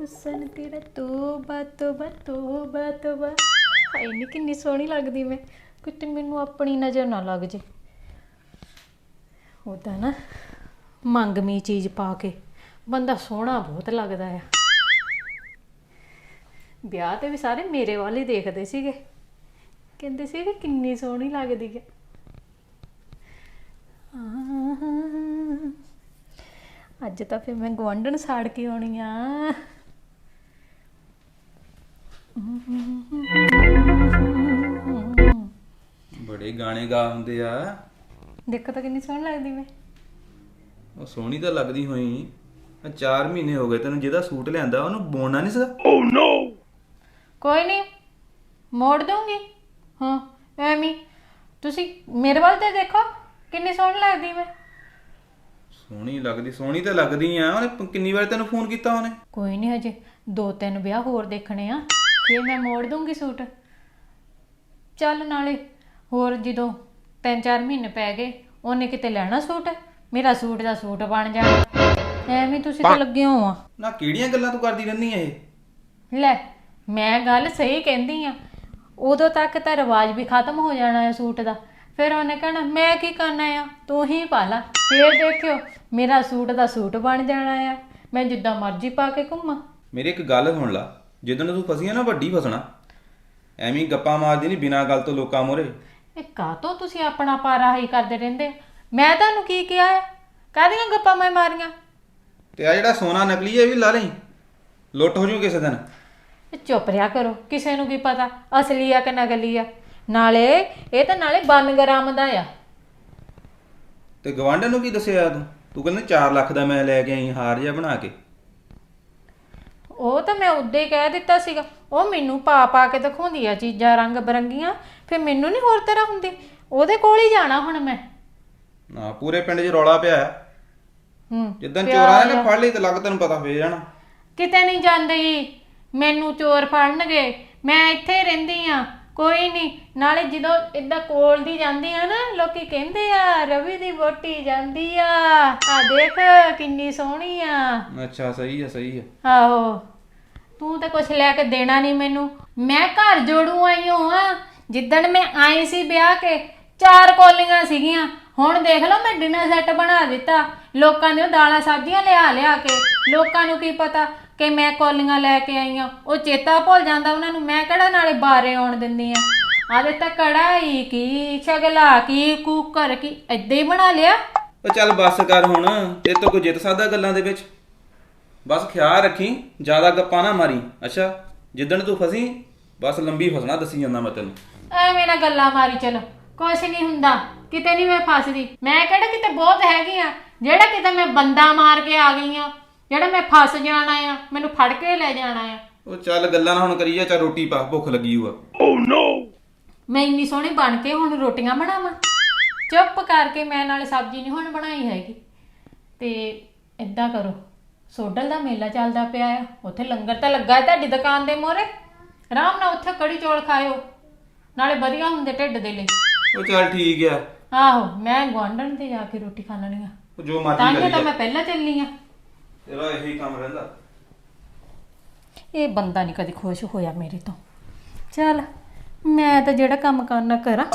ਹੁਸਨ ਤੇਰਾ ਤੋਬਾ ਤੋਬਾ ਤੋਬਾ ਤੋਬਾ। ਹਾਏ ਨੀ ਕਿੰਨੀ ਸੋਹਣੀ ਲੱਗਦੀ ਮੈਂ। ਕਿਤੇ ਮੈਨੂੰ ਆਪਣੀ ਨਜ਼ਰ ਨਾ ਲੱਗ ਜੇ। ਉਹਦਾ ਨਾ ਮੰਗਮੀ ਚੀਜ਼ ਪਾ ਕੇ ਬੰਦਾ ਸੋਹਣਾ ਬਹੁਤ ਲੱਗਦਾ ਆ। ਵਿਆਹ ਤੇ ਵੀ ਸਾਰੇ ਮੇਰੇ ਵੱਲ ਹੀ ਦੇਖਦੇ ਸੀਗੇ। ਕਹਿੰਦੇ ਸੀ ਕਿ ਕਿੰਨੀ ਸੋਹਣੀ ਲੱਗਦੀ ਹੈ ਆਹ, ਅੱਜ ਤਾਂ ਫਿਰ ਮੈਂ ਗਵਾਂਢਣ ਸਾੜ ਕੇ ਆਉਣੀ ਆ। ਬੜੇ ਗਾਣੇ ਗਾ ਹੁੰਦੇ ਆ। ਦੇਖੋ ਤਾਂ ਕਿੰਨੀ ਸੋਹਣੀ ਲੱਗਦੀ ਮੈਂ ਉਹ ਸੋਹਣੀ ਤਾਂ ਲੱਗਦੀ ਹੋਈ। ਆ 4 ਮਹੀਨੇ ਹੋ ਗਏ ਤੈਨੂੰ ਜਿਹਦਾ ਸੂਟ ਲਿਆਂਦਾ ਉਹਨੂੰ ਬੋਣਾ ਨਹੀਂ ਸੀਗਾ? ਕੋਈ ਨਹੀਂ ਮੋੜ ਦੂੰਗੀ ਹਾਂ ਐਵੇਂ। ਤੁਸੀਂ ਮੇਰੇ ਵੱਲ ਤੇ ਦੇਖੋ ਕਿੰਨੀ ਸੋਹਣੀ ਲੱਗਦੀ ਮੈਂ ਸੋਹਣੀ ਲੱਗਦੀ ਸੋਹਣੀ ਤਾਂ ਲੱਗਦੀ ਆ। ਉਹਨੇ ਕਿੰਨੀ ਵਾਰ ਤੈਨੂੰ ਫੋਨ ਕੀਤਾ ਉਹਨੇ? ਕੋਈ ਨਹੀਂ ਹਜੇ ਦੋ ਤਿੰਨ ਵਿਆਹ ਹੋਰ ਦੇਖਣੇ ਆ ਫਿਰ ਮੈਂ ਮੋੜ ਦੂੰਗੀ ਸੂਟ। ਚੱਲ ਨਾਲੇ ਹੋਰ ਜਦੋਂ ਤਿੰਨ ਚਾਰ ਮਹੀਨੇ ਪੈ ਗਏ ਉਹਨੇ ਕਿਤੇ ਲੈਣਾ ਸੂਟ? ਮੇਰਾ ਸੂਟ ਦਾ ਸੂਟ ਬਣ ਜਾਣਾ ਐਵੇਂ ਤੁਸੀਂ ਤਾਂ ਲੱਗੇ ਹੋ ਆ। ਨਾ ਕਿਹੜੀਆਂ ਗੱਲਾਂ ਤੂੰ ਕਰਦੀ ਰਹਿੰਦੀ ਇਹ? ਲੈ ਮੈਂ ਗੱਲ ਸਹੀ ਕਹਿੰਦੀ ਆ। ਉਦੋਂ ਤੱਕ ਤਾਂ ਰਿਵਾਜ ਵੀ ਖਤਮ ਹੋ ਜਾਣਾ ਹੈ ਸੂਟ ਦਾ। ਫਿਰ ਉਹਨੇ ਕਹਿਣਾ ਮੈਂ ਕੀ ਕਰਨਾ ਆ? ਤੂੰ ਹੀ ਪਾ ਲਾ। ਫਿਰ ਦੇਖਿਓ ਮੇਰਾ ਸੂਟ ਦਾ ਸੂਟ ਬਣ ਜਾਣਾ ਆ। ਮੈਂ ਜਿੱਦਾਂ ਮਰਜ਼ੀ ਪਾ ਕੇ ਘੁੰਮਾਂ। ਮੇਰੀ ਇੱਕ ਗੱਲ ਸੁਣ ਲਾ। ਜਦੋਂ ਤੂੰ ਫਸੀ ਆ ਨਾ ਵੱਡੀ ਫਸਣਾ। ਐਵੇਂ ਹੀ ਗੱਪਾਂ ਮਾਰਦੀ ਨਹੀਂ ਬਿਨਾਂ ਗੱਲ ਤੋਂ ਲੋਕਾਂ ਮੋਰੇ ਇਹ ਕਾਤੋਂ ਤੁਸੀਂ ਆਪਣਾ ਪਾਰਾ ਹੀ ਕਰਦੇ ਰਹਿੰਦੇ? ਮੈਂ ਤੁਹਾਨੂੰ ਕੀ ਕਿਹਾ ਆ? ਕਾਹਦੀਆਂ ਗੱਪਾਂ ਮੈਂ ਮਾਰੀਆਂ? ਤੇ ਆ ਜਿਹੜਾ ਸੋਨਾ ਨਕਲੀ ਹੈ ਇਹ ਵੀ ਲਾ ਲਈ। ਲੁੱਟ ਹੋ ਜੂ ਕਿਸੇ ਦਿਨ। ਇਹ ਚੁੱਪ ਰਿਆ ਕਰੋ। ਕਿਸੇ ਨੂੰ ਕੀ ਪਤਾ? ਅਸਲੀ ਆ ਕਿ ਨਕਲੀ ਆ? ਨਾਲੇ ਇਹ ਤਾਂ ਨਾਲੇ 92 ਗ੍ਰਾਮ ਦਾ ਆ। ਤੇ ਗਵਾਂਢਣ ਨੂੰ ਕੀ ਦੱਸਿਆ ਤੂੰ? ਤੂੰ ਕਹਿੰਦਾ 4 ਲੱਖ ਦਾ ਮੈਂ ਲੈ ਕੇ ਆਈ ਹਾਰ ਜਿਹਾ ਬਣਾ ਕੇ। ਉਹ ਤਾਂ ਮੈਂ ਉਦੋਂ ਹੀ ਕਹਿ ਦਿੱਤਾ ਸੀਗਾ। ਉਹ ਮੈਨੂੰ ਪਾ ਪਾ ਕੇ ਦਿਖਾਉਂਦੀ ਆ ਚੀਜ਼ਾਂ ਰੰਗ ਬਰੰਗੀਆਂ ਫਿਰ ਮੈਨੂੰ ਨਹੀਂ ਹੋਰ ਤਰ੍ਹਾਂ ਹੁੰਦੀ। ਉਹਦੇ ਕੋਲ ਹੀ ਜਾਣਾ ਹੁਣ ਮੈਂ। ਨਾ ਪੂਰੇ ਪਿੰਡ 'ਚ ਰੌਲਾ ਪਿਆ। ਹੈ। ਹੂੰ ਜਿੱਦਣ ਚੋਰਾਂ ਨੇ। ਫੜ ਲਈ ਤੇ ਲੱਗ ਤੈਨੂੰ ਪਤਾ ਫੇਰ ਜਾਣਾ। ਕਿਤੇ ਨਹੀਂ ਜਾਂਦੀ ਮੈਨੂੰ ਚੋਰ ਫੜਨਗੇ। ਮੈਂ ਇੱਥੇ ਹੀ ਰਹਿੰਦੀ ਆ ਕੋਈ ਨਹੀਂ ਨਾਲੇ ਜਦੋਂ ਇਦਾਂ ਕੋਲ ਦੀ ਜਾਂਦੀ ਆ ਨਾ ਲੋਕੀ ਕਹਿੰਦੇ ਆ ਰਵੀ ਦੀ ਵੋਟੀ ਜਾਂਦੀ ਆ। ਆ ਦੇਖ ਕਿੰਨੀ ਸੋਹਣੀ ਆ। ਅੱਛਾ ਸਹੀ ਹੈ ਸਹੀ ਹੈ ਆਹੋ। ਤੂੰ ਤਾਂ ਕੁਝ ਲੈ ਕੇ ਦੇਣਾ ਨਹੀਂ ਮੈਨੂੰ। ਮੈਂ ਘਰ ਜੋੜੂ ਆਈ ਹਾਂ ਜਿੱਦਣ ਮੈਂ ਆਈ ਸੀ ਵਿਆਹ ਕੇ ਚਾਰ ਕੋਲੀਆਂ ਸੀਗੀਆਂ। ਹੁਣ ਦੇਖ ਲਓ ਮੈਂ ਡਿਨਰ ਸੈੱਟ ਬਣਾ ਦਿੱਤਾ। ਲੋਕਾਂ ਦੇ ਦਾਲਾਂ ਸਬਜ਼ੀਆਂ ਲਿਆ ਲਿਆ ਕੇ। ਲੋਕਾਂ ਨੂੰ ਕੀ ਪਤਾ ਕਿ ਮੈਂ ਕੋਲੀਆਂ ਲੈ ਕੇ ਆਈ ਹਾਂ ਉਹ ਚੇਤਾ ਭੁੱਲ ਜਾਂਦਾ ਉਹਨਾਂ ਨੂੰ ਮੈਂ ਕਿਹੜਾ ਨਾਲੇ ਬਾਰੇ ਆਉਣ ਦਿੰਦੀ ਆ? ਆਦੇ ਤਾਂ ਕੜਾਈ ਕੀ ਛਗਲਾ ਕੀ ਕੁੱਕਰ ਕੀ ਏਦਾਂ ਹੀ ਬਣਾ ਲਿਆ? ਉਹ ਚੱਲ ਬੱਸ ਕਰ ਹੁਣ ਤੇ ਤੋਂ ਕੋਈ ਜਿੱਤ ਸਕਦਾ ਗੱਲਾਂ ਦੇ ਵਿੱਚ? ਬਸ ਖਿਆਲ ਰੱਖੀ ਜ਼ਿਆਦਾ ਗੱਪਾਂ ਨਾ ਮਾਰੀ। ਅੱਛਾ ਜਿੱਦਣ ਤੂੰ ਫਸੀ ਬਸ ਲੰਬੀ ਫਸਣਾ ਦੱਸੀ ਜਾਂਦਾ ਮੈਂ ਤੈਨੂੰ। ਐਵੇਂ ਨਾ ਗੱਲਾਂ ਮਾਰੀ ਚਲੋ। ਕੁਛ ਨਹੀਂ ਹੁੰਦਾ ਕਿਤੇ ਨਹੀਂ ਮੈਂ ਫਸਦੀ। ਮੈਂ ਕਿਹੜਾ ਕਿਤੇ ਬਹੁਤ ਹੈਗੀ ਆ? ਜਿਹੜਾ ਕਿਤੇ ਮੈਂ ਬੰਦਾ ਮਾਰ ਕੇ ਆ ਗਈ ਆ ਜਿਹੜਾ ਮੈਂ ਫਸ ਜਾਣਾ ਆ ਮੈਨੂੰ ਫੜ ਕੇ ਲੈ ਜਾਣਾ ਆ। ਉਹ ਚੱਲ ਗੱਲਾਂ ਨਾ ਹੁਣ ਕਰੀ ਜਾ ਚੱਲ ਰੋਟੀ ਪਾ ਭੁੱਖ ਲੱਗੀ ਹੋਆ ਮੈਂ ਇੰਨੀ ਸੋਹਣੀ ਬਣ ਕੇ ਹੁਣ ਰੋਟੀਆਂ ਬਣਾਵਾਂ। ਚੁੱਪ ਕਰਕੇ ਮੈਂ ਨਾਲੇ ਸਬਜ਼ੀ ਨਹੀਂ ਹੁਣ ਬਣਾਈ ਹੈਗੀ। ਤੇ ਇਦਾਂ ਕਰੋ ਸੋਡਲ ਦਾ ਮੇਲਾ ਚੱਲਦਾ ਪਿਆ ਆ। ਉੱਥੇ ਲੰਗਰ ਤਾਂ ਲੱਗਾ ਹੈ ਤੁਹਾਡੀ ਦੁਕਾਨ ਦੇ ਮੋਰੇ ਆਰਾਮ ਨਾਲ ਉੱਥੇ ਕੜੀ ਚੌਲ ਖਾਇਓ ਨਾਲੇ ਵਧੀਆ ਹੁੰਦੇ ਢਿੱਡ ਦੇ ਲਈ। ਉਹ ਚੱਲ ਠੀਕ ਆ। ਆਹੋ ਮੈਂ ਗਵਾਂਢਣ ਤੇ ਜਾ ਕੇ ਰੋਟੀ ਖਾ ਲੈਣੀ ਆ। ਉਹ ਜੋ ਮਰਜ਼ੀ ਕਰੀ ਤਾਂ ਜਾ। ਮੈਂ ਪਹਿਲਾਂ ਚੱਲੀ ਆ। ਤੇਰਾ ਇਹੀ ਕੰਮ ਰਹਿੰਦਾ। ਇਹ ਬੰਦਾ ਨਹੀਂ ਕਦੀ ਖੁਸ਼ ਹੋਇਆ ਮੇਰੇ ਤੋਂ। ਚੱਲ ਮੈਂ ਤਾਂ ਜਿਹੜਾ ਕੰਮ ਕਰਨਾ ਕਰਾਂ।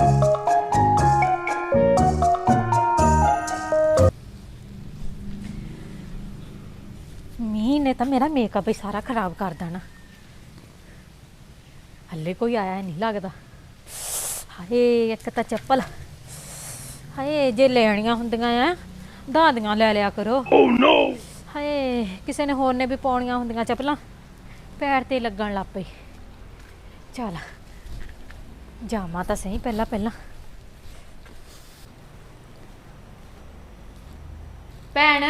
ਮੀਂਹ ਨੇ ਤਾਂ ਮੇਰਾ ਮੇਕਅਪ ਹੀ ਸਾਰਾ ਖਰਾਬ ਕਰ ਦੇਣਾ। ਹੱਲੇ ਕੋਈ ਆਇਆ ਨਹੀਂ ਲੱਗਦਾ। ਹਾਏ ਇੱਕ ਤਾਂ ਚੱਪਲ। ਹਾਏ ਜੇ ਲੈਣੀਆਂ ਹੁੰਦੀਆਂ ਆ ਦਾਦੀਆਂ ਲੈ ਲਿਆ ਕਰੋ। ਕਿਸੇ ਨੇ ਹੋਰ ਨੇ ਵੀ ਪਾਉਣੀਆਂ ਹੁੰਦੀਆਂ ਚੱਪਲਾਂ? ਪੈਰ ਤੇ ਲੱਗਣ ਲੱਗ ਪਈ ਚੱਲ ਜਾਵਾਂ ਤਾਂ ਸਹੀ ਪਹਿਲਾਂ ਪਹਿਲਾਂ। ਭੈਣ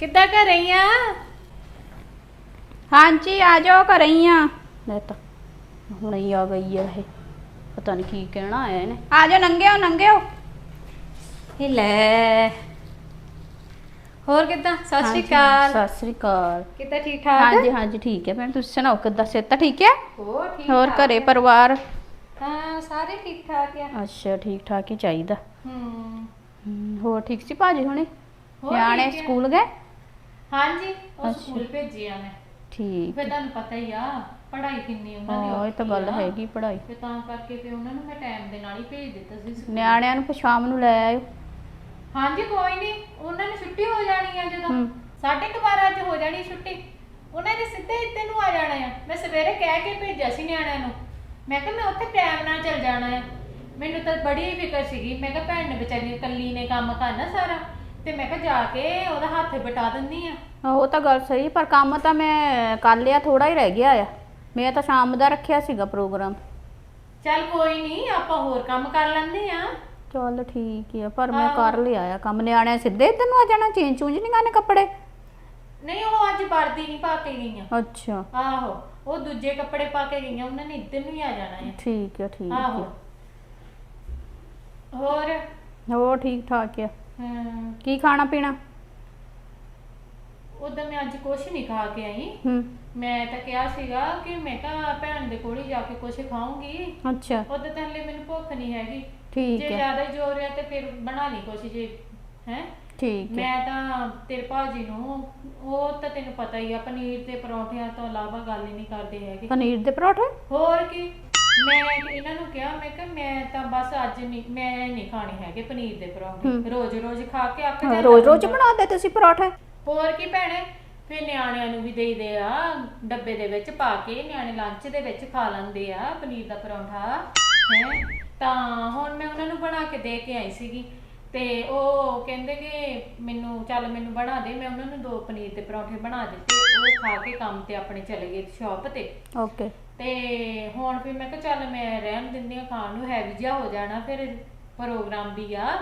ਕਿੱਦਾਂ ਕਰ ਰਹੀ ਆ? ਹਾਂਜੀ ਆ ਜਾਓ ਘਰੇ ਹੀ ਆ। ਲੈ ਤਾਂ ਹੁਣ ਹੀ ਆ ਗਈ ਆ ਇਹ। ਪਤਾ ਨਹੀਂ ਕੀ ਕਹਿਣਾ ਆਇਆ ਇਹਨੇ। ਆ ਜਾਓ ਨੰਗਿਓ ਨੰਗਿਓ। ਇਹ ਲੈ। ਹੋਰ ਕਿੱਦਾਂ? ਸਤਿ ਸ਼੍ਰੀ ਅਕਾਲ। ਸਤਿ ਸ੍ਰੀ ਅਕਾਲ। ਕਿੱਦਾਂ ਠੀਕ ਠਾਕ? ਹਾਂਜੀ ਹਾਂਜੀ ਠੀਕ ਹੈ ਭੈਣ ਤੁਸੀਂ ਸੁਣਾਓ ਕਿੱਦਾਂ ਸਿਹਤ ਤਾਂ ਠੀਕ ਹੈ? ਹੋਰ ਠੀਕ ਹੋਰ। ਘਰੇ ਪਰਿਵਾਰ? ਹਾਂ ਸਾਰੇ ਠੀਕ ਠਾਕ ਆ। ਅੱਛਾ ਠੀਕ ਠਾਕ ਹੀ ਚਾਹੀਦਾ। ਹੂੰ। ਹਮ, ਹੋਰ ਠੀਕ ਸੀ ਭਾਜੀ ਹੁਣੇ? ਹੋਰ ਨਿਆਣੇ ਠੀਕ ਹੈ। ਸਕੂਲ ਗਏ? ਹਾਂਜੀ ਉਹ ਸਕੂਲ ਭੇਜਿਆ ਮੈਂ ਠੀਕ। ਫਿਰ ਤੁਹਾਨੂੰ ਪਤਾ ਹੀ ਆ ਪੜ੍ਹਾਈ ਕਿੰਨੀ ਉਹਨਾਂ ਦੀ ਹਾਂ ਇਹ ਤਾਂ ਔਖੀ ਗੱਲ ਆ। ਹੈਗੀ ਪੜ੍ਹਾਈ। ਤੇ ਤਾਂ ਕਰਕੇ ਫਿਰ ਉਹਨਾਂ ਨੂੰ ਮੈਂ ਟਾਈਮ ਦੇ ਨਾਲ ਹੀ ਭੇਜ ਦਿੱਤਾ ਸੀ ਸਕੂਲ। ਨਿਆਣਿਆਂ ਨੂੰ ਫਿਰ ਸ਼ਾਮ ਨੂੰ ਲੈ ਆਇਓ। ਹਾਂਜੀ ਕੋਈ ਨਹੀਂ। ਉਹਨਾਂ ਨੂੰ ਛੁੱਟੀ ਹੋ ਜਾਣੀ ਆ ਜਦੋਂ। ਹੂੰ। ਸਾਢੇ ਕੁ ਬਾਰਾਂ ਅੱਜ ਹੋ ਜਾਣੀ ਛੁੱਟੀ। ਉਹਨਾਂ ਨੇ ਸਿੱਧੇ ਇੱਥੇ ਨੂੰ ਆ ਜਾਣਾ ਆ। ਮੈਂ ਸਵੇਰੇ ਕਹਿ ਕੇ ਭੇਜਿਆ ਸੀ ਨਿਆਣਿਆਂ ਨੂੰ। ਮੈਂ ਕਿਹਾ ਮੈਂ ਉੱਥੇ ਟਾਈਮ ਨਾਲ ਚੱਲ ਜਾਣਾ ਆ। ਮੈਨੂੰ ਤਾਂ ਬੜੀ ਫਿਕਰ ਸੀਗੀ। ਮੈਂ ਕਿਹਾ ਭੈਣ ਨੇ ਵਿਚਾਰੀ ਨੇ ਇਕੱਲੀ ਨੇ ਕੰਮ ਕਰਨਾ ਸਾਰਾ। ਤੇ ਮੈਂ ਕਿਹਾ ਜਾ ਕੇ ਉਹਦਾ ਹੱਥ ਬਟਾ ਦਿੰਦੀ ਆ। ਹਾਂ, ਉਹ ਤਾਂ ਗੱਲ ਸਹੀ ਪਰ ਕੰਮ ਤਾਂ ਮੈਂ ਕਰ ਲਿਆ ਥੋੜਾ ਹੀ ਰਹਿ ਗਿਆ ਆ। ਮੈਂ ਤਾਂ ਸ਼ਾਮ ਦਾ ਰੱਖਿਆ ਸੀਗਾ ਪ੍ਰੋਗਰਾਮ। ਚੱਲ ਕੋਈ ਨਹੀਂ ਆਪਾਂ ਹੋਰ ਕੰਮ ਕਰ ਲੈਂਦੇ ਆ। ਚੱਲ ਠੀਕ ਹੀ ਆ ਪਰ ਮੈਂ। ਕਰ ਲਿਆ ਆ ਕੰਮ। ਨਿਆਣਿਆਂ ਸਿੱਧੇ ਤੈਨੂੰ ਆ ਜਾਣਾ ਚੇਂਜ ਚੂੰਜ ਨਹੀਂ ਕਰਨੇ ਕੱਪੜੇ? ਨਹੀਂ ਉਹ ਅੱਜ ਵਰਦੀ ਨਹੀਂ ਪਾ ਕੇ ਗਈਆਂ। ਅੱਛਾ। ਆਹੋ ਉਹ ਦੂਜੇ ਕੱਪੜੇ ਪਾ ਕੇ ਗਈਆਂ ਉਹਨਾਂ ਨੇ ਇੱਧਰ ਨੂੰ ਹੀ ਆ ਜਾਣਾ ਹੈ ਠੀਕ ਆ ਠੀਕ ਆਹੋ। ਆ ਹੋਰ? ਹੋਰ ਠੀਕ ਠਾਕ ਆ। ਹਮ। ਕੀ ਖਾਣਾ ਪੀਣਾ? ਉਦੋਂ ਮੈਂ ਅੱਜ ਕੁਛ ਨਹੀਂ ਖਾ ਕੇ ਆਈ। ਹੂੰ ਮੈਂ ਤਾਂ ਕਿਹਾ ਸੀਗਾ ਕਿ ਮੈਂ ਕਿਹਾ ਭੈਣ ਦੇ ਕੋਲ ਹੀ ਜਾ ਕੇ ਕੁਛ ਖਾਊਂਗੀ। ਅੱਛਾ। ਉਦੋਂ ਤਾਂ ਹਲੇ ਮੈਨੂੰ ਭੁੱਖ ਨਹੀਂ ਹੈਗੀ। ਠੀਕ ਜੇ ਹੈ। ਜ਼ਿਆਦਾ ਹੀ ਜ਼ੋਰ ਹੈ ਤੇ ਫਿਰ ਬਣਾ ਲਈ ਕੁਛ ਜੇ ਹੈ? ਠੀਕ ਹੈ। ਮੈਂ ਤਾਂ ਤੇਰੇ ਭਾਜੀ ਨੂੰ ਉਹ ਤਾਂ ਤੈਨੂੰ ਪਤਾ ਹੀ ਆ ਪਨੀਰ ਤੇ ਪਰੌਂਠਿਆਂ ਤੋਂ ਇਲਾਵਾ ਗੱਲ ਹੀ ਨਹੀਂ ਕਰਦੇ ਹੈਗੇ। ਪਨੀਰ ਦੇ ਪਰੌਠੇ? ਹੋਰ ਕੀ? ਮੈਂ ਇਹਨਾਂ ਨੂੰ ਕਿਹਾ ਮੈਂ ਕਿ ਮੈਂ ਤਾਂ ਬਸ ਅੱਜ ਨਹੀਂ ਮੈਂ ਨਹੀਂ ਖਾਣੇ ਹੈਗੇ ਪਨੀਰ ਦੇ ਪਰੌਂਠੇ। ਰੋਜ਼ ਰੋਜ਼ ਖਾ ਕੇ ਅੱਕ ਜਾਂਦਾ ਰੋਜ਼ ਰੋਜ਼ ਬੰਦਾ। ਬਣਾਉਂਦੇ ਤੁਸੀਂ ਪਰੌਠੇ? ਹੋਰ ਕੀ ਭੈਣੇ? ਫਿਰ ਨਿਆਣਿਆਂ ਨੂੰ ਵੀ ਦੇਈਦੇ ਆ ਡੱਬੇ ਦੇ ਵਿੱਚ ਪਾ ਕੇ ਨਿਆਣੇ ਲੰਚ ਦੇ ਵਿੱਚ ਖਾ ਲੈਂਦੇ ਆ ਪਨੀਰ ਦਾ ਪਰੌਂਠਾ ਹੈ। ਤਾਂ ਹੁਣ ਮੈਂ ਉਹਨਾਂ ਨੂੰ ਬਣਾ ਕੇ ਦੇ ਕੇ ਆਈ ਸੀਗੀ। ਤੇ ਉਹ ਕਹਿੰਦੇ ਕਿ ਮੈਨੂੰ ਚੱਲ ਮੈਨੂੰ ਬਣਾ ਦੇ ਮੈਂ ਉਹਨਾਂ ਨੂੰ ਦੋ ਪਨੀਰ ਦੇ ਪਰੌਂਠੇ ਬਣਾ ਦਿੱਤੇ ਉਹ ਖਾ ਕੇ ਕੰਮ ਤੇ ਆਪਣੇ ਚਲੇ ਗਏ ਸ਼ਾਪ ਤੇ। ਓਕੇ ਤੇ ਹੁਣ ਫਿਰ ਮੈਂ ਕਿਹਾ ਚੱਲ ਮੈਂ ਰਹਿਣ ਦਿੰਦੀ ਆ ਖਾਣ ਨੂੰ ਹੈਵੀ ਜਿਹਾ ਹੋ ਜਾਣਾ ਫਿਰ ਪ੍ਰੋਗਰਾਮ ਵੀ ਆ।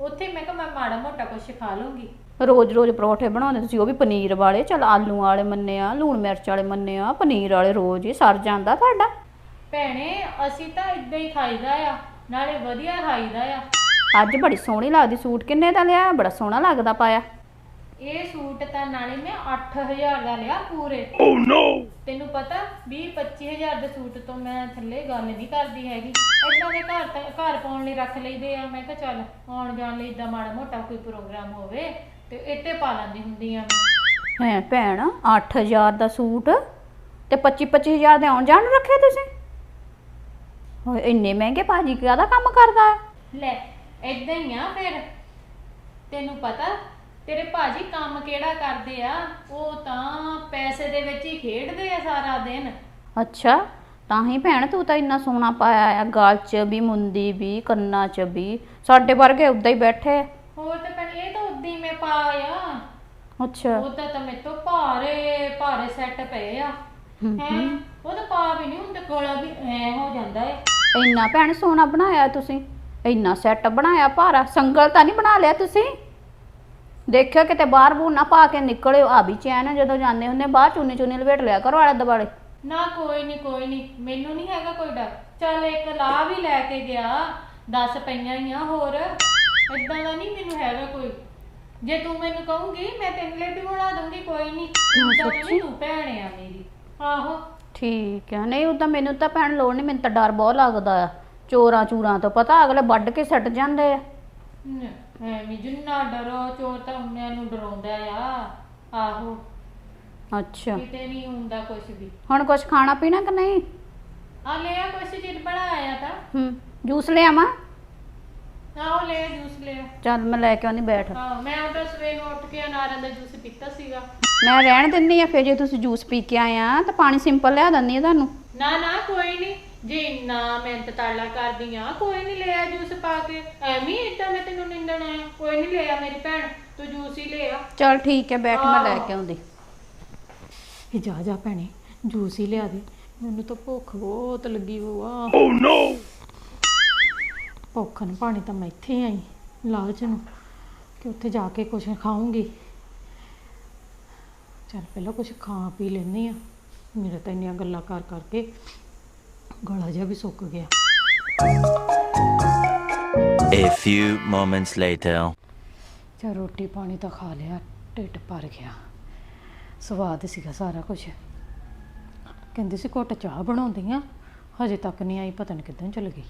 ਉੱਥੇ ਮੈਂ ਕਿਹਾ ਮੈਂ ਮਾੜਾ ਮੋਟਾ ਕੁਝ ਖਾ ਲੂੰਗੀ। ਰੋਜ਼ ਰੋਜ਼ ਪਰੌਠੇ ਬਣਾਉਂਦੇ ਤੁਸੀਂ ਉਹ ਵੀ ਪਨੀਰ ਵਾਲੇ ਚਲ ਆਲੂ ਵਾਲੇ ਮੰਨੇ ਆ ਲੂਣ ਮਿਰਚ ਵਾਲੇ ਮੰਨੇ ਆ ਪਨੀਰ ਵਾਲੇ ਰੋਜ਼ ਹੀ ਸਰ ਜਾਂਦਾ ਤੁਹਾਡਾ। ਭੈਣੇ ਅਸੀਂ ਤਾਂ ਇਦਾਂ ਹੀ ਖਾਈਦਾ ਆ ਨਾਲੇ ਵਧੀਆ ਖਾਈਦਾ ਆ। ਅੱਜ ਬੜੀ ਸੋਹਣੀ ਲੱਗਦੀ ਸੂਟ ਕਿੰਨੇ ਦਾ ਲਿਆ? ਬੜਾ ਸੋਹਣਾ ਲੱਗਦਾ ਪਾਇਆ। ਇਹ ਸੂਟ ਤਾਂ ਨਾਲੇ ਮੈਂ 8000 ਦਾ ਲਿਆ ਪੂਰੇ। ਤੈਨੂੰ ਪਤਾ 20 25000 ਦੇ ਸੂਟ ਤੋਂ ਮੈਂ ਥੱਲੇ ਗੱਲ ਨਹੀਂ ਕਰਦੀ ਹੈਗੀ। ਇਦਾਂ ਦੇ ਘਰ ਤਾਂ ਘਰ ਪਾਉਣ ਲਈ ਰੱਖ ਲਈਦੇ ਆ ਮੈਂ ਕਿਹਾ ਚੱਲ ਆਉਣ ਜਾਣ ਲਈ ਇਦਾਂ ਮਾੜਾ ਮੋਟਾ ਕੋਈ ਪ੍ਰੋਗਰਾਮ ਹੋਵੇ। ਤੇ ਇੱਥੇ ਪਾ ਲੈਂਦੀ ਹੁੰਦੀ ਆ ਮੈਂ। ਹੈ ਭੈਣ 8000 ਦਾ ਸੂਟ ਤੇ 25 25000 ਦੇ ਆਉਣ ਜਾਣ ਰੱਖੇ ਤੁਸੀਂ? ਹੋਏ ਇੰਨੇ ਮਹਿੰਗੇ ਭਾਜੀ ਕਾਹਦਾ ਕੰਮ ਕਰਦਾ ਹੈ? ਲੈ ਇਦਾਂ ਹੀ ਆ ਫਿਰ। ਤੈਨੂੰ ਪਤਾ ਤੇਰੇ ਭਾਜੀ ਕੰਮ ਕਿਹੜਾ ਕਰਦੇ ਆ? ਉਹ ਤਾਂ ਪੈਸੇ ਦੇ ਵਿੱਚ ਹੀ ਖੇਡਦੇ ਆ ਸਾਰਾ ਦਿਨ। ਅੱਛਾ ਤਾਂ ਹੀ ਭੈਣ ਤੂੰ ਤਾਂ ਇੰਨਾ ਸੋਹਣਾ ਪਾਇਆ ਆ। ਗਾਲ 'ਚ ਵੀ ਮੁੰਦੀ ਵੀ ਕੰਨਾਂ 'ਚ ਵੀ। ਸਾਡੇ ਵਰਗੇ ਉਦਾਂ ਹੀ ਬੈਠੇ। ਹੋਰ ਤਾਂ ਪਰ ਇਹ ਤਾਂ ਹੀ ਮੈਂ ਪਾਇਆ। ਅੱਛਾ। ਉਹਦਾ ਤਾਂ ਮੇਰੇ ਤੋਂ ਭਾਰੇ ਭਾਰੇ ਸੈੱਟ ਪਏ ਆ। ਹੈ? ਉਹ ਤਾਂ ਪਾ ਵੀ ਨਹੀਂ ਹੁੰਦਾ ਕੋਲਾ ਵੀ ਐ ਹੋ ਜਾਂਦਾ ਏ। ਇੰਨਾ ਭੈਣ ਸੋਹਣਾ ਬਣਾਇਆ ਤੁਸੀਂ। ਇੰਨਾ ਸੈੱਟ ਬਣਾਇਆ ਭਾਰਾ। ਸੰਗਲ ਤਾਂ ਨਹੀਂ ਬਣਾ ਲਿਆ ਤੁਸੀਂ? ਦੇਖਿਓ ਕਿਤੇ ਬਾਹਰ ਬੂਰ ਨਾ ਪਾ ਕੇ ਨਿਕਲਿਓ। ਆ ਵੀ ਚੈਨ ਜਦੋਂ ਜਾਂਦੇ ਹੁੰਦੇ ਬਾਹਰ ਚੁੰਨੀ ਚੁੰਨੀ ਲਵੇਟ ਲਿਆ ਕਰੋ ਆਲੇ ਦੁਆਲੇ। ਨਾ ਕੋਈ ਨਹੀਂ ਕੋਈ ਨਹੀਂ ਮੈਨੂੰ ਨਹੀਂ ਹੈਗਾ ਕੋਈ ਡਰ। ਚੱਲ ਇੱਕ ਲਾ ਵੀ ਲੈ ਕੇ ਗਿਆ। 10 ਪਈਆਂ ਹੀ ਆ ਹੋਰ। ਇਦਾਂ ਦਾ ਨਹੀਂ ਮੈਨੂੰ ਹੈਗਾ ਕੋਈ। ਜੇ ਤੂੰ ਮੈਨੂੰ ਕਹੂੰਗੀ ਮੈਂ ਤੇਰੇ ਲਈ ਵੀ ਬਣਾ ਦੂੰਗੀ ਕੋਈ ਨਹੀਂ ਤਾਂ ਨਹੀਂ ਤੂੰ ਭੈਣ ਆ ਮੇਰੀ। ਆਹੋ। ਠੀਕ ਹੈ ਨਹੀਂ ਉਦਾਂ ਮੈਨੂੰ ਤਾਂ ਭੈਣ ਲੋੜ ਨਹੀਂ ਮੈਨੂੰ ਤਾਂ ਡਰ ਬਹੁਤ ਲੱਗਦਾ ਆ। ਚੋਰਾਂ ਚੂਰਾਂ ਤੋਂ। ਪਤਾ ਅਗਲੇ ਵੱਢ ਕੇ ਸੱਟ ਜਾਂਦੇ ਆ। ਐਵੇਂ ਜਿੰਨਾ ਡਰੋ ਚੋਰ ਤਾਂ ਉਹਨਿਆਂ ਨੂੰ ਡਰਾਉਂਦਾ ਆ। ਆਹੋ। ਅੱਛਾ। ਕਿਤੇ ਨਹੀਂ ਹੁੰਦਾ ਕੁਝ ਵੀ। ਹੁਣ ਕੁਝ ਖਾਣਾ ਪੀਣਾ ਕਿ ਨਹੀਂ? ਆ ਲਿਆ ਕੁਛ ਚਿਰ ਬਣਾਇਆ ਤਾਂ। ਹੂੰ। ਜੂਸ ਲਿਆਵਾਂ? ਆਓ ਲੈ ਜੂਸ ਲਿਆ ਚੱਲ ਮੈਂ ਲੈ ਕੇ ਆਉਂਦੀ ਬੈਠ। ਹਾਂ ਮੈਂ ਉਹ ਤਾਂ ਸਵੇਰ ਨੂੰ ਉੱਠ ਕੇ ਅਨਾਰਾਂ ਦਾ ਜੂਸ ਪੀਤਾ ਸੀਗਾ। ਮੈਂ ਰਹਿਣ ਦਿੰਦੀ ਆ ਫਿਰ ਜੇ ਤੁਸੀਂ ਜੂਸ ਪੀ ਕੇ ਆਏ ਆ ਤਾਂ ਪਾਣੀ ਸਿੰਪਲ ਲਿਆ ਦਿੰਦੀ ਆ ਤੁਹਾਨੂੰ। ਨਾ ਨਾ ਕੋਈ ਨਹੀਂ ਜੇ ਇੰਨਾ ਮਿਹਨਤ ਤਾਲਾ ਕਰਦੀ ਆ ਕੋਈ ਨਹੀਂ ਲਿਆ ਜੂਸ ਪਾ ਕੇ। ਐਵੇਂ ਇਦਾਂ ਮੈਂ ਤੈਨੂੰ ਨਿੰਦਣ ਆਇਆ। ਕੋਈ ਨਹੀਂ ਲਿਆ ਮੇਰੀ ਭੈਣ ਤੂੰ ਜੂਸ ਹੀ ਲਿਆ ਚਲ ਠੀਕ ਹੈ ਬੈਠ ਮੈਂ ਲੈ ਕੇ ਆਉਂਦੀ। ਇਹ ਜਾ ਜਾ ਭੈਣੇ ਜੂਸ ਹੀ ਲਿਆ ਦੇ। ਮੈਨੂੰ ਤਾਂ ਭੁੱਖ ਬਹੁਤ ਲੱਗੀ ਹੋਆ ਓ ਨੋ ਭੁੱਖ ਨੂੰ ਪਾਣੀ ਤਾਂ ਮੈਂ ਇੱਥੇ ਆਈ ਲਾਲਚ ਨੂੰ ਕਿ ਉੱਥੇ ਜਾ ਕੇ ਕੁਝ ਖਾਊਂਗੀ। ਚੱਲ ਪਹਿਲਾਂ ਕੁਝ ਖਾ ਪੀ ਲੈਂਦੀ ਆ ਮੇਰੇ ਤਾਂ ਇੰਨੀਆਂ ਗੱਲਾਂ ਕਰ ਕਰਕੇ ਗਲਾ ਜਿਹਾ ਵੀ ਸੁੱਕ ਗਿਆ। A few moments later. ਚਾ ਰੋਟੀ ਪਾਣੀ ਤਾਂ ਖਾ ਲਿਆ ਢਿੱਡ ਭਰ ਗਿਆ। ਸਵਾਦ ਸੀਗਾ ਸਾਰਾ ਕੁਝ ਕਹਿੰਦੇ ਸੀ ਘੁੱਟ ਚਾਹ ਬਣਾਉਂਦੀਆਂ ਹਜੇ ਤੱਕ ਨਹੀਂ ਆਈ ਪਤਾ ਨਹੀਂ ਕਿੱਦਾਂ ਚਲ ਗਈ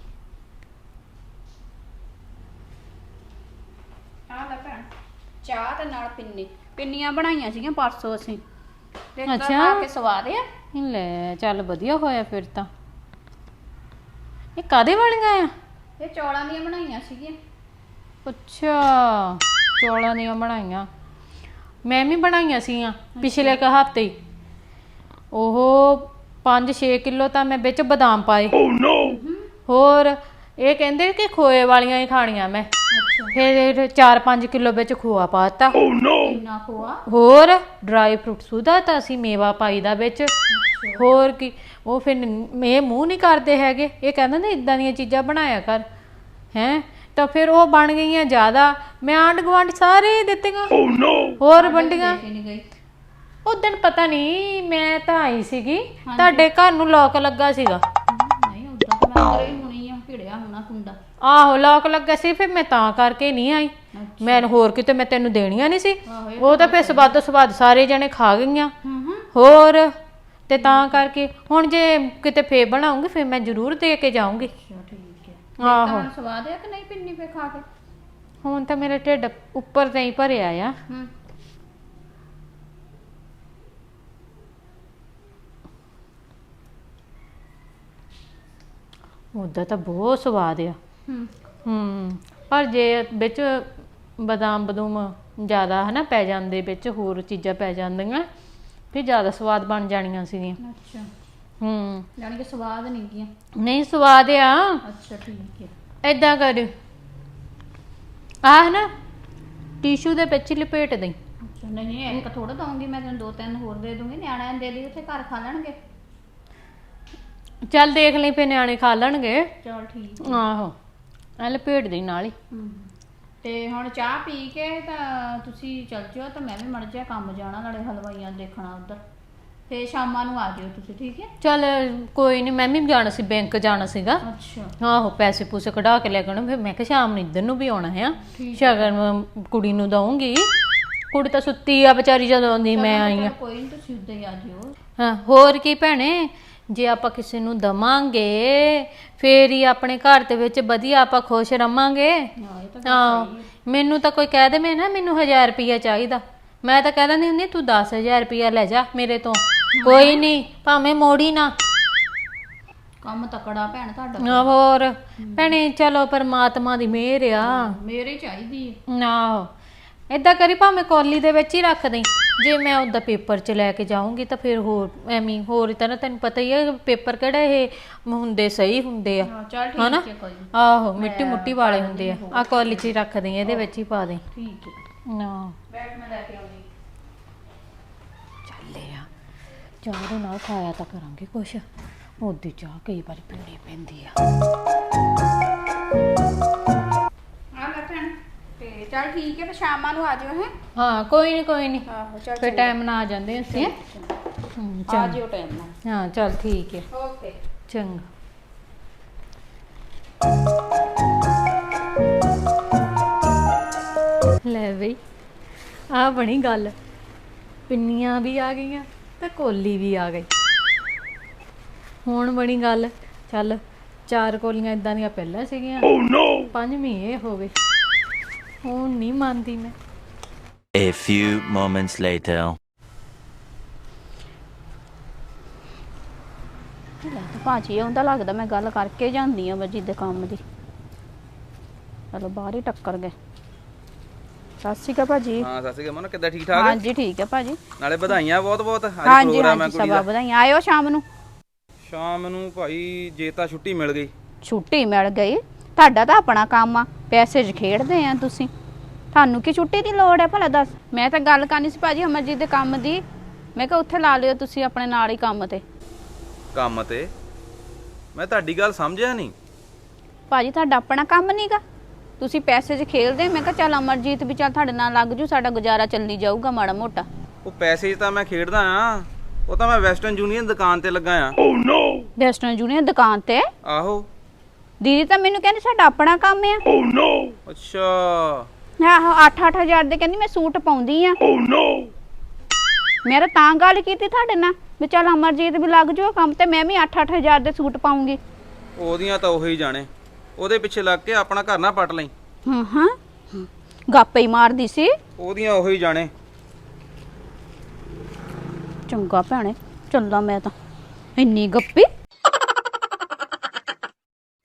ਆ ਲੈ ਭੈਣ ਚਾਹ ਤੇ ਨਾਲ ਪਿੰਨੀ। ਪਿੰਨੀਆਂ ਬਣਾਈਆਂ ਸੀਗੀਆਂ ਪਰਸੋਂ ਅਸੀਂ। ਤੇ ਇੱਕ ਅੱਛਾ। ਖਾ ਕੇ ਸਵਾਦ ਆ। ਲੈ ਚੱਲ ਵਧੀਆ ਹੋਇਆ ਫਿਰ ਤਾਂ। ਇਹ ਕਾਦੇ ਵਾਲੀਆਂ ਆ? ਇਹ ਚੌਲਾਂ ਦੀਆਂ ਬਣਾਈਆਂ ਸੀਗੀਆਂ। ਅੱਛਾ ਚੌਲਾਂ ਦੀਆਂ ਬਣਾਈਆਂ। ਮੈਂ ਵੀ ਬਣਾਈਆਂ ਸੀਆਂ ਪਿਛਲੇ ਕ ਹਫ਼ਤੇ ਹੀ। ਉਹ 5-6 ਕਿਲੋ ਤਾਂ ਮੈਂ ਵਿੱਚ ਬਦਾਮ ਪਾਏ। ਹੋਰ ਇਹ ਕਹਿੰਦੇ ਕਿ ਖੋਏ ਵਾਲੀਆਂ ਹੀ ਖਾਣੀਆਂ ਮੈਂ। ਫਿਰ 4-5 ਕਿਲੋ ਵਿੱਚ ਖੋਆ ਪਾਤਾ। ਇੰਨਾ ਖੋਆ? ਹੋਰ ਡਰਾਈ ਫਰੂਟ ਸੁਦਾ ਤਾਂ ਅਸੀਂ ਮੇਵਾ ਪਾਈਦਾ ਵਿੱਚ। ਹੋਰ ਕੀ ਉਹ ਫਿਰ ਇਹ ਮੂੰਹ ਨਹੀਂ ਕਰਦੇ ਹੈਗੇ। ਇਹ ਕਹਿੰਦੇ ਨੇ ਇਦਾਂ ਦੀਆਂ ਚੀਜ਼ਾਂ ਬਣਾਇਆ ਕਰ। ਹੈ? ਤਾਂ ਫਿਰ ਉਹ ਬਣ ਗਈਆਂ ਜ਼ਿਆਦਾ। ਮੈਂ ਆਂਢ ਗੁਆਂਢ ਸਾਰੇ ਦਿੱਤੀਆਂ। ਹੋਰ ਵੰਡੀਆਂ? ਉਹ ਦਿਨ ਪਤਾ ਨਹੀਂ ਮੈਂ ਤਾਂ ਆਈ ਸੀਗੀ। ਤੁਹਾਡੇ ਘਰ ਨੂੰ ਲੋਕ ਲੱਗਾ ਸੀਗਾ। ਨਹੀਂ ਉਦਾਂ ਤਾਂ ਮੈਂ ਭਿੜਿਆ ਹੋਣਾ ਕੁੰਡਾ। ਆਹੋ ਲੋਕ ਲੱਗਾ ਸੀ ਫਿਰ ਮੈਂ ਤਾਂ ਕਰਕੇ ਨਹੀਂ ਆਈ। ਮੈਂ ਹੋਰ ਕਿਤੇ ਮੈਂ ਤੈਨੂੰ ਦੇਣੀਆਂ ਨਹੀਂ ਸੀ। ਉਹ ਤਾਂ ਫਿਰ ਸਵਾਦੋ ਸਵਾਦ ਸਾਰੇ ਜਣੇ ਖਾ ਗਈਆਂ। ਹੂੰ ਹੂੰ। ਹੋਰ ਤੇ ਤਾਂ ਕਰਕੇ ਹੁਣ ਜੇ ਕਿਤੇ ਫੇਰ ਬਣਾਉਂਗੀ ਫਿਰ ਮੈਂ ਜ਼ਰੂਰ ਦੇ ਕੇ ਜਾਊਂਗੀ। ਠੀਕ ਹੈ। ਆਹੋ। ਸਵਾਦ ਆ ਕਿ ਨਹੀਂ ਪਿੰਨੀ ਫੇ ਖਾ ਕੇ? ਹੁਣ ਤਾਂ ਮੇਰਾ ਢਿੱਡ ਉੱਪਰ ਤੇ ਹੀ ਭਰਿਆ ਆ। ਹੂੰ। ਉਹਦਾ ਤਾਂ ਬਹੁਤ ਸਵਾਦ ਆ। ਹੂੰ। ਹੂੰ ਪਰ ਜੇ ਵਿੱਚ ਬਦਾਮ ਬਦੂਮ ਜ਼ਿਆਦਾ ਹਨਾ ਪੈ ਜਾਂਦੇ ਵਿੱਚ ਹੋਰ ਚੀਜ਼ਾਂ ਪੈ ਜਾਂਦੀਆਂ ਫਿਰ ਜ਼ਿਆਦਾ ਸਵਾਦ ਬਣ ਜਾਣੀਆਂ ਸੀਗੀਆਂ। ਅੱਛਾ। ਹੂੰ। ਯਾਨੀ ਕਿ ਸਵਾਦ ਨਹੀਂ ਗਿਆ। ਨਹੀਂ ਸਵਾਦ ਆ। ਅੱਛਾ ਠੀਕ ਹੈ। ਏਦਾਂ ਕਰ। ਆਹ ਨਾ ਟਿਸ਼ੂ ਦੇ ਵਿੱਚ ਲਪੇਟ ਦੇ ਅੱਛਾ ਨਹੀਂ ਇੱਕ ਥੋੜਾ ਦਊਂਗੀ ਮੈਂ ਤੈਨੂੰ ਦੋ ਤਿੰਨ ਹੋਰ ਦੇ ਦੂੰਗੀ ਨਿਆਣਿਆਂ ਨੂੰ ਦੇ ਲਈ ਉੱਥੇ ਘਰ ਖਾ ਲੈਣਗੇ। ਚੱਲ ਦੇਖ ਲਈ ਫੇ ਨਿਆਣੇ ਖਾ ਲੈਣਗੇ। ਚਲ ਠੀਕ ਆਹੋ ਆ ਲਪੇਟ ਦੇ ਨਾਲ ਹੀ। ਤੇ ਹੁਣ ਚਾਹ ਪੀ ਕੇ ਤਾਂ ਤੁਸੀਂ ਚੱਲ ਜਿਓ ਤਾਂ ਮੈਂ ਵੀ ਮੜ ਜਾ ਕੰਮ ਜਾਣਾ ਨਾਲੇ ਹਲਵਾਈਆਂ ਦੇਖਣਾ ਉਧਰ। ਫੇ ਸ਼ਾਮਾਂ ਨੂੰ ਆ ਜਿਓ ਤੁਸੀਂ ਠੀਕ ਹੈ? ਚੱਲ ਕੋਈ ਨਹੀਂ ਮੈਂ ਵੀ ਜਾਣਾ ਸੀ ਬੈਂਕ ਜਾਣਾ ਸੀਗਾ। ਅੱਛਾ। ਆਹੋ ਪੈਸੇ ਪੂਸੇ ਕਢਾ ਕੇ ਲੈ ਗਣਾ ਫਿਰ ਮੈਂ ਕਿਹਾ ਸ਼ਾਮ ਨੂੰ ਇੱਧਰ ਨੂੰ ਵੀ ਆਉਣਾ ਹੈ ਸ਼ਗਨ ਕੁੜੀ ਨੂੰ ਦਊਂਗੀ। ਕੁੜੀ ਤਾਂ ਸੁੱਤੀ ਆ ਵਿਚਾਰੀ ਜਦੋਂ ਦੀ ਮੈਂ ਆਈ ਆ। ਕੋਈ ਨਹੀਂ ਤੁਸੀਂ ਹੀ ਆ ਜਿਓ। ਹਾਂ ਹੋਰ ਕੀ ਭੈਣੇ? ਜੇ ਆਪਾਂ ਕਿਸੇ ਨੂੰ ਦਵਾਂਗੇ ਫੇਰ ਹੀ ਆਪਣੇ ਘਰ ਦੇ ਵਿੱਚ ਵਧੀਆ ਆਪਾਂ ਖੁਸ਼ ਰਵਾਂਗੇ। ਹਾਂ ਇਹ ਤਾਂ ਹਾਂ ਮੈਨੂੰ ਤਾਂ ਕੋਈ ਕਹਿ ਦੇਵੇ ਨਾ ਮੈਨੂੰ 1000 ਰੁਪਿਆ ਚਾਹੀਦਾ। ਮੈਂ ਤਾਂ ਕਹਿ ਦਿੰਦੀ ਹੁੰਦੀ ਤੂੰ 10000 ਰੁਪਿਆ ਲੈ ਜਾ ਮੇਰੇ ਤੋਂ। ਕੋਈ ਨਹੀਂ ਭਾਵੇਂ ਮੋੜੀ ਨਾ। ਕੰਮ ਤਕੜਾ ਭੈਣ ਤੁਹਾਡਾ ਆ ਹੋਰ। ਭੈਣੇ ਚਲੋ ਪਰਮਾਤਮਾ ਦੀ ਮਿਹਰ ਆ। ਮੇਰੇ ਚਾਹੀਦੀ ਹੈ। ਨਾ ਏਦਾਂ ਕਰੀ ਭਾਵੇਂ ਕੌਲੀ ਦੇ ਵਿੱਚ ਹੀ ਰੱਖ ਦੇਈ। ਜੇ ਮੈਂ ਉਹਦਾ ਪੇਪਰ 'ਚ ਲੈ ਕੇ ਜਾਊਂਗੀ ਤਾਂ ਫਿਰ ਹੋਰ ਐਵੇਂ ਹੀ ਹੋਰ ਤਰ੍ਹਾਂ ਤੈਨੂੰ ਪਤਾ ਹੀ ਹੈ ਪੇਪਰ ਕਿਹੜਾ ਇਹ ਹੁੰਦੇ ਸਹੀ ਹੁੰਦੇ ਆ। ਹਾਂ ਚਲ ਹਨਾ? ਠੀਕ ਹੈ ਕੋਈ ਨੀ। ਆਹੋ ਮਿੱਟੀ ਮੁੱਟੀ ਵਾਲੇ ਹੁੰਦੇ ਆ। ਆ ਕੌਲੀ 'ਚ ਹੀ ਰੱਖ ਦੇਈ ਇਹਦੇ ਵਿੱਚ ਹੀ ਪਾ ਦੇ। ਠੀਕ ਹੈ। ਨਾ। ਬੈਠ ਮੈਂ ਲੈ ਕੇ ਆਉਂਦੀ। ਚੱਲੇ ਆ। ਚਾਹ ਦੇ ਨਾਲ ਖਾਇਆ ਤਾਂ ਕਰਾਂਗੇ ਕੁਛ। ਉਹਦੀ ਚਾਹ ਕਈ ਵਾਰੀ ਪੀਣੀ ਪੈਂਦੀ ਆ। ਆ ਲੈ ਭੈਣ। ਤੇ ਚਲ ਠੀਕ ਹੈ ਫਿਰ ਸ਼ਾਮਾਂ ਨੂੰ ਆ ਜਿਓ ਹੈ? ਹਾਂ ਕੋਈ ਨਹੀਂ ਕੋਈ ਨਹੀਂ ਆਹੋ ਚਲ ਫਿਰ ਟਾਈਮ ਨਾਲ ਆ ਜਾਂਦੇ ਅਸੀਂ ਹੈਂ? ਹੂੰ, ਆ ਜਿਓ ਟਾਈਮ ਨਾਲ। ਹਾਂ ਚੱਲ ਠੀਕ ਹੈ। ਓਕੇ। ਚੰਗਾ। ਲੈ ਬਈ ਆ ਬਣੀ ਗੱਲ। ਪਿੰਨੀਆਂ ਵੀ ਆ ਗਈਆਂ ਤੇ ਕੋਲੀ ਵੀ ਆ ਗਈ। ਹੁਣ ਬਣੀ ਗੱਲ। ਚੱਲ ਚਾਰ ਕੋਲੀਆਂ ਇਦਾਂ ਦੀਆਂ ਪਹਿਲਾਂ ਸੀਗੀਆਂ। ਓ ਨੋ ਪੰਜਵੀਂ ਇਹ ਹੋ ਗਈ। ਹੁਣ ਨਹੀਂ ਮੰਨਦੀ ਮੈਂ। A few moments later. ਲੈ ਤੇ ਭਾਜੀ ਆਉਂਦਾ ਲੱਗਦਾ ਮੈਂ ਗੱਲ ਕਰਕੇ ਜਾਂਦੀ ਆ ਵਜੀ ਦੇ ਕੰਮ ਦੀ। ਚਲੋ ਬਾਹਰ ਹੀ ਟੱਕਰ ਗਏ। ਸਤਿ ਸ਼੍ਰੀ ਅਕਾਲ ਭਾਜੀ। ਹਾਂ ਸਤਿ ਸ਼੍ਰੀ ਅਕਾਲ ਮਨ ਕਿੱਦਾਂ ਠੀਕ ਠਾਕ? ਹਾਂਜੀ ਠੀਕ ਹੈ ਭਾਜੀ। ਨਾਲੇ ਵਧਾਈਆਂ ਬਹੁਤ ਬਹੁਤ ਅੱਜ ਹਾਂਜੀ ਪ੍ਰੋਗਰਾਮ ਹੈ ਹਾਂਜੀ ਕੁੜੀ ਸਭਾ ਦਾ। ਵਧਾਈਆਂ। ਆਇਓ ਸ਼ਾਮ ਨੂੰ। ਸ਼ਾਮ ਨੂੰ ਭਾਈ ਜੇ ਤਾਂ ਛੁੱਟੀ ਮਿਲ ਗਈ। ਛੁੱਟੀ ਮਿਲ ਗਈ। ਤੁਹਾਡਾ ਤਾਂ ਆਪਣਾ ਕੰਮ ਆ ਪੈਸੇ 'ਚ ਖੇਡਦੇ ਆ ਤੁਸੀਂ। ਤੁਹਾਨੂੰ ਕੀ ਛੁੱਟੀ ਦੀ ਲੋੜ ਹੈ ਭਲਾ ਦੱਸ? ਮੈਂ ਤਾਂ ਗੱਲ ਕਰਨੀ ਸੀ ਭਾਜੀ ਅਮਰਜੀਤ ਦੇ ਕੰਮ ਦੀ। ਮੈਂ ਕਿਹਾ ਉੱਥੇ ਲਾ ਲਿਓ ਤੁਸੀਂ ਆਪਣੇ ਨਾਲ ਹੀ ਕੰਮ ਤੇ। ਕੰਮ ਤੇ? ਮੈਂ ਤੁਹਾਡੀ ਗੱਲ ਸਮਝਿਆ ਨਹੀਂ। ਭਾਜੀ ਤੁਹਾਡਾ ਆਪਣਾ ਕੰਮ ਨਹੀਂਗਾ ਤੁਸੀਂ ਪੈਸੇ 'ਚ ਖੇਲਦੇ ਮੈਂ ਕਿਹਾ ਚੱਲ ਅਮਰਜੀਤ ਵੀ ਚੱਲ ਤੁਹਾਡੇ ਨਾਲ ਲੱਗ ਜੂ ਸਾਡਾ ਗੁਜ਼ਾਰਾ ਚੱਲੀ ਜਾਊਗਾ ਮਾੜਾ ਮੋਟਾ। ਉਹ ਪੈਸੇ 'ਚ ਤਾਂ ਮੈਂ ਖੇਡਦਾ ਆ ਉਹ ਤਾਂ ਮੈਂ ਵੈਸਟਰਨ ਯੂਨੀਅਨ ਦੁਕਾਨ ਤੇ ਲੱਗਾ ਆ ਵੈਸਟਰਨ ਯੂਨੀਅਨ ਦੁਕਾਨ ਤੇ? ਆਹੋ। ਦੀਦੀ ਤਾਂ ਮੈਨੂੰ ਕਹਿੰਦੀ ਸਾਡਾ ਆਪਣਾ ਕੰਮ ਆ। ਅੱਛਾ। ਆਹੋ 8-8000 ਦੇ ਕਹਿੰਦੀ ਮੈਂ ਸੂਟ ਪਾਉਂਦੀ ਆ। ਮੈਂ ਤਾਂ ਤਾਂ ਗੱਲ ਕੀਤੀ ਤੁਹਾਡੇ ਨਾਲ ਵੀ ਚੱਲ ਅਮਰਜੀਤ ਵੀ ਲੱਗ ਜੂ ਕੰਮ ਤੇ ਮੈਂ ਵੀ 8-8000 ਦੇ ਸੂਟ ਪਾਉਂਗੀ। ਉਹਦੀਆਂ ਤਾਂ ਉਹੀ ਜਾਣੇ। ਉਹਦੇ ਪਿੱਛੇ ਲੱਗ ਕੇ ਆਪਣਾ ਘਰ ਨਾ ਪਟ ਲਈ। ਹਾਂ ਹਾਂ। ਗਾਪੇ ਹੀ ਮਾਰਦੀ ਸੀ। ਉਹਦੀਆਂ ਉਹੀ ਜਾਣੇ। ਚੰਗਾ ਭੈਣੇ ਚੱਲਾਂ ਮੈਂ ਤਾਂ। ਇੰਨੀ ਗੱਪੀ।